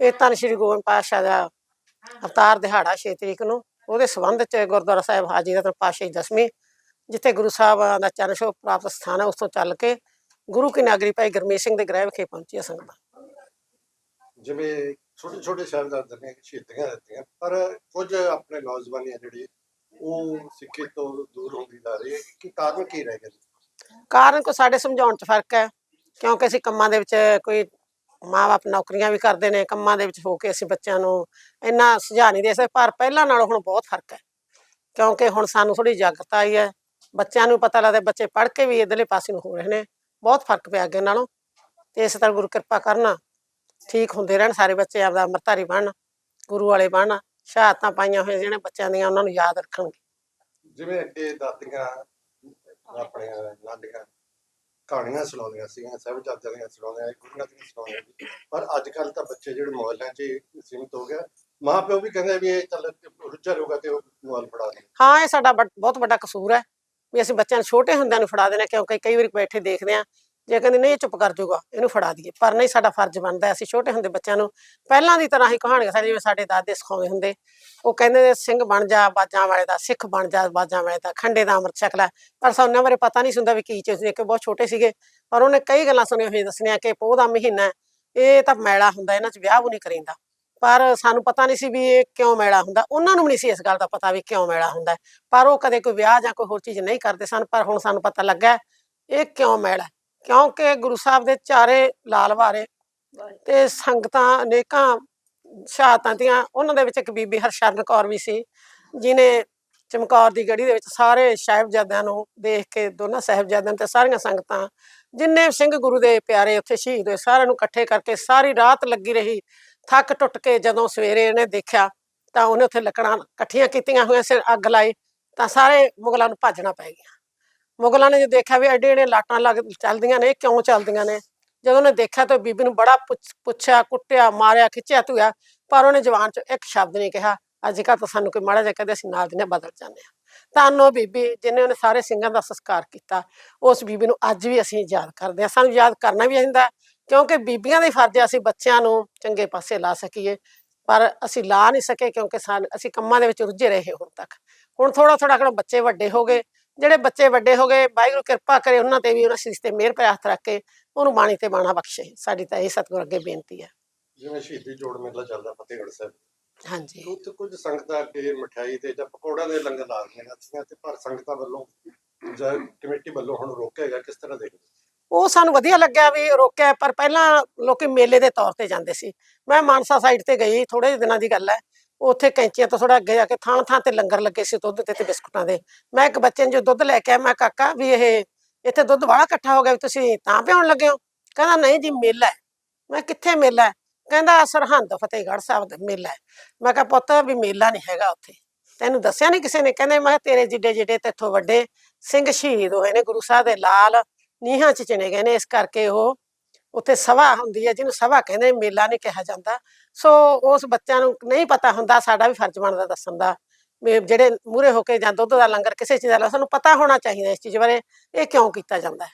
ਇਹ ਤਾਂ ਸ਼੍ਰੀ ਗੋਬਿੰਦ ਪਾਤਸ਼ਾਹ ਦਾ ਅਵਤਾਰ ਦਿਹਾੜਾ 6 ਤਰੀਕ ਨੂੰ ਉਹਦੇ ਸੰਬੰਧ ਚ ਗੁਰਦੁਆਰਾ ਸਾਹਿਬ ਹਾਜੀ ਰਤਨ ਪਾਤਸ਼ਾਹੀ ਦਸਵੀਂ ਜਿੱਥੇ ਗੁਰੂ ਸਾਹਿਬ ਦਾ ਚਰਨ ਛੋਹ ਪ੍ਰਾਪਤ ਸਥਾਨ ਹੈ ਉਸ ਤੋਂ ਚੱਲ ਕੇ ਗੁਰੂ ਕੀ ਨਗਰੀ ਭਾਈ ਗੁਰਮੀਤ ਸਿੰਘ ਦੇ ਗ੍ਰਹਿ ਵਿਖੇ ਪਹੁੰਚੀ ਸੰਗਤਾਂ ਜਿਵੇਂ ਛੋਟੇ ਛੋਟੇ ਸਾਹਿਬਜ਼ਾਦੇ ਨੇ ਸ਼ਹੀਦੀਆਂ ਦਿੱਤੀਆਂ ਪਰ ਕੁਝ ਆਪਣੇ ਨੌਜਵਾਨੀਆਂ ਜਿਹੜੀ ਉਹ ਸਿੱਖੀ ਤੋਂ ਦੂਰ ਹੁੰਦੀ ਜਾ ਰਹੀ ਹੈ ਕਿ ਕਾਰਨ ਕੀ ਰਹਿ ਗਿਆ? ਕਾਰਨ ਕੋ ਸਾਡੇ ਸਮਝਾਉਣ ਚ ਫ਼ਰਕ ਹੈ ਕਿਉਂਕਿ ਅਸੀਂ ਕੰਮਾਂ ਦੇ ਵਿੱਚ ਕੋਈ ਮਾਂ-ਬਾਪ ਨੌਕਰੀਆਂ ਵੀ ਕਰਦੇ ਨੇ, ਕੰਮਾਂ ਦੇ ਵਿੱਚ ਹੋ ਕੇ ਅਸੀਂ ਬੱਚਿਆਂ ਨੂੰ ਇੰਨਾ ਸੁਝਾਅ ਨਹੀਂ ਦੇ ਸਕਦੇ, ਪਰ ਪਹਿਲਾਂ ਨਾਲੋਂ ਹੁਣ ਬਹੁਤ ਫ਼ਰਕ ਹੈ। ਕਿਉਂਕਿ ਹੁਣ ਸਾਨੂੰ ਥੋੜੀ ਜਾਗਰਤ ਆਈ ਹੈ, ਬੱਚਿਆਂ ਨੂੰ ਪਤਾ ਲੱਗਦਾ ਬੱਚੇ ਪੜ੍ਹ ਕੇ ਵੀ ਇਧਰਲੇ ਪਾਸੇ ਨੂੰ ਹੋ ਰਹੇ ਨੇ, ਬਹੁਤ ਫ਼ਰਕ ਪਿਆ ਅੱਗੇ ਨਾਲੋਂ। ਤੇ ਇਸ ਤਰ੍ਹਾਂ ਗੁਰੂ ਕਿਰਪਾ ਕਰਨਾ, ਠੀਕ ਹੁੰਦੇ ਰਹਿਣ, ਸਾਰੇ ਬੱਚੇ ਆਪਦਾ ਅੰਮ੍ਰਿਤਧਾਰੀ ਬਣਨ ਗੁਰੂ ਵਾਲੇ ਬਣਨ ਸ਼ਹਾਦਤਾਂ ਪਾਈਆਂ ਹੋਈਆਂ ਜਿਹੜੇ ਬੱਚਿਆਂ ਦੀਆਂ ਉਹਨਾਂ ਨੂੰ ਯਾਦ ਰੱਖਣਗੇ। ਜਿਵੇਂ ਅੱਗੇ ਦਾਦੀਆਂ ਆਪਣੇ ਨਾਨੀਆਂ ਕਹਾਣੀਆਂ ਸੁਣਾਉਂਦੀਆਂ ਸੀਗੀਆਂ ਸਾਹਿਬਜ਼ਾਦਿਆਂ ਦੀਆਂ ਸੁਣਾਉਂਦੀਆਂ ਗੁਰੂਆਂ ਦੀਆਂ ਸੁਣਾਉਂਦੀਆਂ ਸੀ। ਪਰ ਅੱਜ ਕੱਲ ਤਾਂ ਬੱਚੇ ਜਿਹੜੇ ਮੋਬਾਈਲਾਂ 'ਚ ਸੀਮਿਤ ਹੋ ਗਿਆ ਮਾਂ ਪਿਓ ਵੀ ਕਹਿੰਦੇ ਵੀ ਇਹ ਚੱਲ ਰੁੱਝਾ ਰਹੂਗਾ ਤੇ ਉਹ ਮੋਬਾਈਲ ਫੜਾ ਦੇ। ਹਾਂ, ਇਹ ਸਾਡਾ ਬਹੁਤ ਵੱਡਾ ਕਸੂਰ ਹੈ। ਵੀ ਅਸੀਂ ਬੱਚਿਆਂ ਨੂੰ ਛੋਟੇ ਹੁੰਦਿਆਂ ਨੂੰ ਫੜਾ ਦੇਣਾ ਕਿਉਂਕਿ ਕਈ ਵਾਰੀ ਬੈਠੇ ਦੇਖਦੇ ਆ ਜੇ ਕਹਿੰਦੇ ਨਹੀਂ ਇਹ ਚੁੱਪ ਕਰ ਜਾਊਗਾ, ਇਹਨੂੰ ਫੜਾ ਦਈਏ। ਪਰ ਨਹੀਂ, ਸਾਡਾ ਫਰਜ਼ ਬਣਦਾ ਅਸੀਂ ਛੋਟੇ ਹੁੰਦੇ ਬੱਚਿਆਂ ਨੂੰ ਪਹਿਲਾਂ ਦੀ ਤਰ੍ਹਾਂ ਹੀ ਕਹਾਣੀਆਂ ਸਾਡੀਆਂ ਜਿਵੇਂ ਸਾਡੇ ਦਾਦੇ ਸਿਖਾਉਂਦੇ ਹੁੰਦੇ। ਉਹ ਕਹਿੰਦੇ ਸਿੰਘ ਬਣ ਜਾ, ਬਾਜਾਂ ਵਾਲੇ ਦਾ, ਸਿੱਖ ਬਣ ਜਾ, ਬਾਜਾਂ ਵਾਲੇ ਦਾ, ਖੰਡੇ ਦਾ ਅੰਮ੍ਰਿਤ ਛਕ ਲੈ। ਪਰ ਸਾਨੂੰ ਉਹਨਾਂ ਬਾਰੇ ਪਤਾ ਨਹੀਂ ਸੀ ਹੁੰਦਾ ਵੀ ਕੀ ਚੀਜ਼ ਸੀ ਕਿ ਬਹੁਤ ਛੋਟੇ ਸੀਗੇ। ਪਰ ਉਹਨੇ ਕਈ ਗੱਲਾਂ ਸੁਣੀਆਂ ਹੋਈਆਂ ਦੱਸਣੀਆਂ ਕਿ ਪੋਹ ਦਾ ਮਹੀਨਾ ਇਹ ਤਾਂ ਮੈਲਾ ਹੁੰਦਾ, ਇਹਨਾਂ 'ਚ ਵਿਆਹ ਵੀ ਨਹੀਂ ਕਰੀਂਦਾ। ਪਰ ਸਾਨੂੰ ਪਤਾ ਨਹੀਂ ਸੀ ਵੀ ਇਹ ਕਿਉਂ ਮੈਲਾ ਹੁੰਦਾ। ਉਹਨਾਂ ਨੂੰ ਵੀ ਨਹੀਂ ਸੀ ਇਸ ਗੱਲ ਦਾ ਪਤਾ ਵੀ ਕਿਉਂ ਮੈਲਾ ਹੁੰਦਾ। ਪਰ ਉਹ ਕਦੇ ਕੋਈ ਵਿਆਹ ਜਾਂ ਕੋਈ ਹੋਰ ਚੀਜ਼ ਨਹੀਂ ਕਰਦੇ ਸਨ, ਪਰ ਹੁਣ ਸਾਨੂੰ ਪਤਾ ਲੱਗਾ ਇਹ ਕਿਉਂ ਮੈਲਾ ਕਿਉਂਕਿ ਗੁਰੂ ਸਾਹਿਬ ਦੇ ਚਾਰੇ ਲਾਲ ਵਾਰੇ ਤੇ ਸੰਗਤਾਂ ਅਨੇਕਾਂ ਸ਼ਹਾਦਤਾਂ ਦੀਆਂ ਉਹਨਾਂ ਦੇ ਵਿੱਚ ਇੱਕ ਬੀਬੀ ਹਰਸ਼ਰਨ ਕੌਰ ਵੀ ਸੀ ਜਿਨੇ ਚਮਕੌਰ ਦੀ ਗੜੀ ਦੇ ਵਿੱਚ ਸਾਰੇ ਸਾਹਿਬਜ਼ਾਦਿਆਂ ਨੂੰ ਦੇਖ ਕੇ ਦੋਨਾਂ ਸਾਹਿਬਜ਼ਾਦਿਆਂ ਤੇ ਸਾਰੀਆਂ ਸੰਗਤਾਂ ਜਿੰਨੇ ਸਿੰਘ ਗੁਰੂ ਦੇ ਪਿਆਰੇ ਉੱਥੇ ਸ਼ਹੀਦ ਹੋਏ ਸਾਰਿਆਂ ਨੂੰ ਇਕੱਠੇ ਕਰਕੇ ਸਾਰੀ ਰਾਤ ਲੱਗੀ ਰਹੀ ਥੱਕ ਟੁੱਟ ਕੇ ਜਦੋਂ ਸਵੇਰੇ ਇਹਨੇ ਦੇਖਿਆ ਤਾਂ ਉਹਨੇ ਉੱਥੇ ਲੱਕੜਾਂ ਇਕੱਠੀਆਂ ਕੀਤੀਆਂ ਹੋਈਆਂ ਸੀ ਅੱਗ ਲਾਈ ਤਾਂ ਸਾਰੇ ਮੁਗਲਾਂ ਨੂੰ ਭੱਜਣਾ ਪੈ ਗਿਆ। ਮੁਗਲਾਂ ਨੇ ਜੇ ਦੇਖਿਆ ਵੀ ਐਡੇ ਐਡੇ ਲਾਟਾਂ ਲੱਗ ਚੱਲਦੀਆਂ ਨੇ ਕਿਉਂ ਚੱਲਦੀਆਂ ਨੇ? ਜਦੋਂ ਉਹਨੇ ਦੇਖਿਆ ਤਾਂ ਬੀਬੀ ਨੂੰ ਬੜਾ ਪੁੱਛਿਆ, ਕੁੱਟਿਆ, ਮਾਰਿਆ, ਖਿੱਚਿਆ ਧੂਆ ਪਰ ਉਹਨੇ ਜਵਾਨ ਚ ਇੱਕ ਸ਼ਬਦ ਨਹੀਂ ਕਿਹਾ। ਅੱਜ ਕੱਲ੍ਹ ਤਾਂ ਸਾਨੂੰ ਕੋਈ ਮਾੜਾ ਜਿਹਾ ਕਹਦੇ, ਅਸੀਂ ਨਾਲ ਦੀ ਬਦਲ ਜਾਂਦੇ ਹਾਂ। ਤਾਂ ਉਹ ਬੀਬੀ ਜਿਹਨੇ ਉਹਨੇ ਸਾਰੇ ਸਿੰਘਾਂ ਦਾ ਸੰਸਕਾਰ ਕੀਤਾ। ਉਸ ਬੀਬੀ ਨੂੰ ਅੱਜ ਵੀ ਅਸੀਂ ਯਾਦ ਕਰਦੇ ਹਾਂ। ਸਾਨੂੰ ਯਾਦ ਕਰਨਾ ਵੀ ਚਾਹੀਦਾ ਕਿਉਂਕਿ ਬੀਬੀਆਂ ਦੇ ਫਰਜ਼ ਹੈ ਅਸੀਂ ਬੱਚਿਆਂ ਨੂੰ ਚੰਗੇ ਪਾਸੇ ਲਾ ਸਕੀਏ। ਪਰ ਅਸੀਂ ਲਾ ਨਹੀਂ ਸਕੇ ਕਿਉਂਕਿ ਸਾਨ- ਅਸੀਂ ਕੰਮਾਂ ਦੇ ਵਿੱਚ ਰੁੱਝੇ ਰਹੇ ਹੁਣ ਤੱਕ। ਹੁਣ ਥੋੜਾ ਥੋੜਾ ਕਿਹੜਾ ਬੱਚੇ ਵੱਡੇ ਹੋ ਗਏ ਜਿਹੜੇ ਬੱਚੇ ਵੱਡੇ ਹੋ ਗਏ ਵਾਹਿਗੁਰੂ ਕਿਰਪਾ ਕਰੇ ਉਹਨਾਂ ਤੇ ਵੀ ਉਹਨਾਂ ਸੀਸ ਤੇ ਮਿਹਰ ਪਿਆ ਹੱਥ ਰੱਖ ਕੇ ਉਹਨੂੰ ਬਾਣੀ ਤੇ ਬਾਣਾ ਬਖਸ਼ੇ। ਸਾਡੀ ਤਾਂ ਇਹ ਸਤਿਗੁਰ ਅੱਗੇ ਬੇਨਤੀ ਹੈ ਜਿਵੇਂ ਸ਼ਹੀਦੀ ਜੋੜ ਮੇਲਾ ਚੱਲਦਾ ਫਤਿਹਗੜ੍ਹ ਸਾਹਿਬ। ਹਾਂਜੀ। ਉੱਥੇ ਕੁਝ ਸੰਗਤਾਂ ਅੱਗੇ ਮਠਿਆਈ ਤੇ ਜਾਂ ਪਕੌੜਿਆਂ ਦੇ ਲੰਗਰ ਲਾ ਰਹੀਆਂ ਸੀਗੀਆਂ ਤੇ ਪਰ ਸੰਗਤਾਂ ਵੱਲੋਂ ਜਾਂ ਕਮੇਟੀ ਵੱਲੋਂ ਹੁਣ ਰੋਕਿਆ ਕਿਸ ਤਰ੍ਹਾਂ ਦੇਖਦੇ ਉਹ ਸਾਨੂੰ ਵਧੀਆ ਲੱਗਿਆ ਵੀ ਰੋਕਿਆ ਪਰ ਪਹਿਲਾਂ ਲੋਕੀ ਮੇਲੇ ਦੇ ਤੌਰ ਤੇ ਜਾਂਦੇ ਸੀ। ਮੈਂ ਮਾਨਸਾ ਸਾਈਡ ਤੇ ਗਈ ਥੋੜੇ ਦਿਨਾਂ ਦੀ ਗੱਲ ਹੈ। ਉੱਥੇ ਕੈਂਚੀਆਂ ਤੋਂ ਥੋੜਾ ਅੱਗੇ ਜਾ ਕੇ ਥਾਂ ਥਾਂ ਤੇ ਲੰਗਰ ਲੱਗੇ ਸੀ ਦੁੱਧ ਤੇ ਤੇ ਬਿਸਕੁਟਾਂ ਦੇ। ਮੈਂ ਇੱਕ ਬੱਚੇ ਨੂੰ ਜੋ ਦੁੱਧ ਲੈ ਕੇ ਆਇਆ, ਮੈਂ ਕਾਕਾ, ਵੀ ਇਹ, ਇੱਥੇ ਦੁੱਧ ਵਾਲਾ ਇਕੱਠਾ ਹੋ ਗਿਆ ਵੀ ਤੁਸੀਂ ਤਾਂ ਪਿਆਉਣ ਲੱਗੇ ਹੋ? ਕਹਿੰਦਾ, ਨਹੀਂ ਜੀ, ਮੇਲਾ ਹੈ। ਮੈਂ ਕਿੱਥੇ ਮੇਲਾ ਹੈ? ਕਹਿੰਦਾ, ਸਰਹੰਦ, ਫਤਿਹਗੜ੍ਹ ਸਾਹਿਬ ਦਾ ਮੇਲਾ ਹੈ। ਮੈਂ ਕਿਹਾ, ਪੁੱਤ, ਵੀ ਮੇਲਾ ਨਹੀਂ ਹੈਗਾ ਉੱਥੇ। ਤੈਨੂੰ ਦੱਸਿਆ ਨਹੀਂ ਕਿਸੇ ਨੇ? ਕਹਿੰਦੇ, ਮੈਂ ਕਿਹਾ, ਤੇਰੇ ਜਿੱਡੇ ਜਿੱਡੇ ਤੇਥੋਂ ਵੱਡੇ ਸਿੰਘ ਸ਼ਹੀਦ ਹੋਏ ਨੇ, ਗੁਰੂ ਸਾਹਿਬ ਦੇ ਲਾਲ ਨੀਹਾਂ ਚ ਚਿਣੇ ਗਏ ਨੇ, ਇਸ ਕਰਕੇ ਉਹ ਉੱਥੇ ਸਭਾ ਹੁੰਦੀ ਹੈ ਜਿਹਨੂੰ ਸਭਾ ਕਹਿੰਦੇ ਮੇਲਾ ਨਹੀਂ ਕਿਹਾ ਜਾਂਦਾ। ਸੋ ਉਸ ਬੱਚਿਆਂ ਨੂੰ ਨਹੀਂ ਪਤਾ ਹੁੰਦਾ ਸਾਡਾ ਵੀ ਫਰਜ਼ ਬਣਦਾ ਦੱਸਣ ਦਾ ਜਿਹੜੇ ਮੂਰੇ ਹੋ ਕੇ ਜਾਂ ਦੁੱਧ ਦਾ ਲੰਗਰ ਕਿਸੇ ਚੀਜ਼ ਦਾ ਲਾ- ਸਾਨੂੰ ਪਤਾ ਹੋਣਾ ਚਾਹੀਦਾ ਇਸ ਚੀਜ਼ ਬਾਰੇ ਇਹ ਕਿਉਂ ਕੀਤਾ ਜਾਂਦਾ ਹੈ?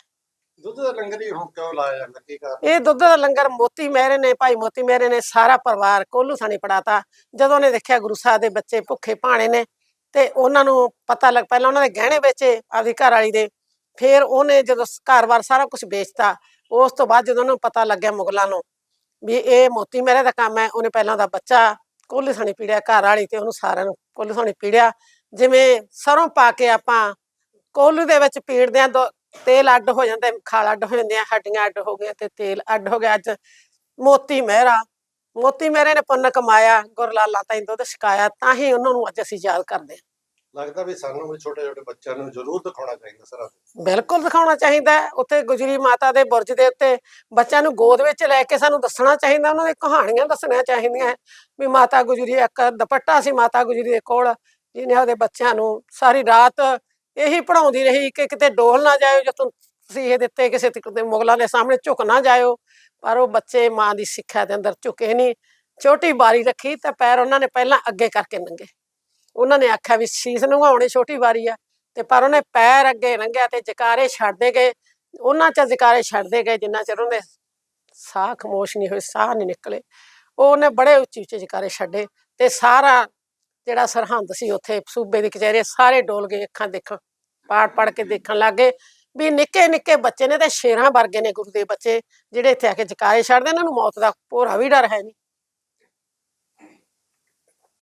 ਦੁੱਧ ਦਾ ਲੰਗਰ ਹੀ ਹੁਣ ਕਿਉਂ ਲਾਇਆ ਜਾਂਦਾ ਕੀ ਕਾਰਨ? ਇਹ ਦੁੱਧ ਦਾ ਲੰਗਰ ਮੋਤੀ ਮਹਿਰੇ ਨੇ ਭਾਈ ਮੋਤੀ ਮਹਿਰੇ ਨੇ ਸਾਰਾ ਪਰਿਵਾਰ ਕੋਲੂ ਥਾਣੀ ਪੜਾਤਾ। ਜਦੋਂ ਉਹਨੇ ਦੇਖਿਆ ਗੁਰੂ ਸਾਹਿਬ ਦੇ ਬੱਚੇ ਭੁੱਖੇ ਭਾਣੇ ਨੇ ਤੇ ਉਹਨਾਂ ਨੂੰ ਪਤਾ ਲੱਗ ਪਹਿਲਾਂ ਉਹਨਾਂ ਦੇ ਗਹਿਣੇ ਵੇਚੇ ਆਪਦੀ ਘਰ ਵਾਲੀ ਦੇ ਫਿਰ ਉਹਨੇ ਜਦੋਂ ਸ- ਘਰ-ਬਾਰ ਸਾਰਾ ਕੁਝ ਵੇਚਤਾ ਉਸ ਤੋਂ ਬਾਅਦ ਜਦੋਂ ਉਹਨੂੰ ਪਤਾ ਲੱਗਿਆ ਮੁਗਲਾਂ ਨੂੰ ਵੀ ਇਹ ਮੋਤੀ ਮਹਿਰੇ ਦਾ ਕੰਮ ਹੈ, ਉਹਨੇ ਪਹਿਲਾਂ ਦਾ ਬੱਚਾ ਕੋਲੂ ਥਾਣੀ ਪੀੜਿਆ ਘਰ ਵਾਲੀ ਤੇ ਉਹਨੂੰ ਸਾਰਿਆਂ ਨੂੰ ਕੋਲੂ ਥਾਣੀ ਪੀੜਿਆ। ਜਿਵੇਂ ਸਰੋਂ ਪਾ ਕੇ ਆਪਾਂ ਕੋਲੂ ਦੇ ਵਿੱਚ ਪੀੜਦੇ ਆ ਦੋ ਤੇਲ ਅੱਡ ਹੋ ਜਾਂਦਾ, ਖਾਲ ਅੱਡ ਹੋ ਜਾਂਦੇ ਆ, ਹੱਡੀਆਂ ਅੱਡ ਹੋ ਗਈਆਂ ਤੇ ਤੇਲ ਅੱਡ ਹੋ ਗਿਆ ਅੱਜ ਮੋਤੀ ਮਹਿਰਾ। ਮੋਤੀ ਮਹਿਰੇ ਨੇ ਪੁੰਨ ਕਮਾਇਆ ਗੁਰਲਾਲਾ ਤਾਈਂ ਦੁੱਧ ਛਕਾਇਆ, ਤਾਂ ਹੀ ਉਹਨਾਂ ਨੂੰ ਅੱਜ ਅਸੀਂ ਯਾਦ ਕਰਦੇ ਹਾਂ। ਲੱਗਦਾ ਵੀ ਸਾਨੂੰ ਵੀ ਛੋਟੇ ਛੋਟੇ ਬੱਚਿਆਂ ਨੂੰ ਜ਼ਰੂਰ ਦਿਖਾਉਣਾ ਚਾਹੀਦਾ ਸਰ ਬਿਲਕੁਲ ਦਿਖਾਉਣਾ ਚਾਹੀਦਾ ਉੱਥੇ ਗੁਜਰੀ ਮਾਤਾ ਦੇ ਬੁਰਜ ਦੇ ਉੱਤੇ ਬੱਚਿਆਂ ਨੂੰ ਗੋਦ ਵਿੱਚ ਲੈ ਕੇ ਸਾਨੂੰ ਦੱਸਣਾ ਚਾਹੀਦਾ, ਉਹਨਾਂ ਦੀ ਕਹਾਣੀਆਂ ਦੱਸਣੀਆਂ ਚਾਹੀਦੀਆਂ ਵੀ ਮਾਤਾ ਗੁਜਰੀ ਇੱਕ ਦੁਪੱਟਾ ਸੀ ਮਾਤਾ ਗੁਜਰੀ ਦੇ ਕੋਲ, ਜਿਹਨੇ ਉਹਦੇ ਬੱਚਿਆਂ ਨੂੰ ਸਾਰੀ ਰਾਤ ਇਹੀ ਪੜਾਉਂਦੀ ਰਹੀ ਕਿ ਕਿਤੇ ਡੋਲ ਨਾ ਜਾਇਓ ਜਦੋਂ ਤੁਸੀਂ ਇਹ ਦਿੱਤੇ ਕਿਸੇ ਤੇ ਮੁਗਲਾਂ ਦੇ ਸਾਹਮਣੇ ਝੁਕ ਨਾ ਜਾਇਓ। ਪਰ ਉਹ ਬੱਚੇ ਮਾਂ ਦੀ ਸਿੱਖਿਆ ਦੇ ਅੰਦਰ ਝੁਕੇ ਨਹੀਂ। ਛੋਟੀ ਬਾਰੀ ਰੱਖੀ ਤਾਂ ਪੈਰ ਉਹਨਾਂ ਨੇ ਪਹਿਲਾਂ ਅੱਗੇ ਕਰਕੇ ਨੰਗੇ। ਉਹਨਾਂ ਨੇ ਆਖਿਆ ਵੀ ਸੀਸ ਨੰਗਾਉਣੀ ਛੋਟੀ ਵਾਰੀ ਆ, ਤੇ ਪਰ ਉਹਨੇ ਪੈਰ ਅੱਗੇ ਲੰਘਿਆ ਤੇ ਜਕਾਰੇ ਛੱਡਦੇ ਗਏ। ਉਹਨਾਂ ਚ ਜਕਾਰੇ ਛੱਡਦੇ ਗਏ ਜਿੰਨਾ ਚਿਰ ਉਹਨੇ ਸਾਹ ਖਮੋਸ਼ ਨਹੀਂ ਹੋਏ, ਸਾਹ ਨਹੀਂ ਨਿਕਲੇ। ਉਹਨੇ ਬੜੇ ਉੱਚੀ ਉੱਚੇ ਜਕਾਰੇ ਛੱਡੇ ਤੇ ਸਾਰਾ ਜਿਹੜਾ ਸਰਹੰਦ ਸੀ ਉੱਥੇ ਸੂਬੇ ਦੀ ਕਚਹਿਰੀ ਸਾਰੇ ਡੋਲ ਗਏ ਅੱਖਾਂ ਦੇਖਾਂ ਪਾੜ ਪੜ ਕੇ ਦੇਖਣ ਲੱਗੇ ਵੀ ਨਿੱਕੇ ਨਿੱਕੇ ਬੱਚੇ ਨੇ ਤੇ ਸ਼ੇਰਾਂ ਵਰਗੇ ਨੇ ਗੁਰੂ ਦੇ ਬੱਚੇ, ਜਿਹੜੇ ਇੱਥੇ ਆ ਕੇ ਜਕਾਰੇ ਛੱਡਦੇ ਇਹਨਾਂ ਨੂੰ ਮੌਤ ਦਾ ਭੋਰਾ ਵੀ ਡਰ ਹੈ ਨਹੀਂ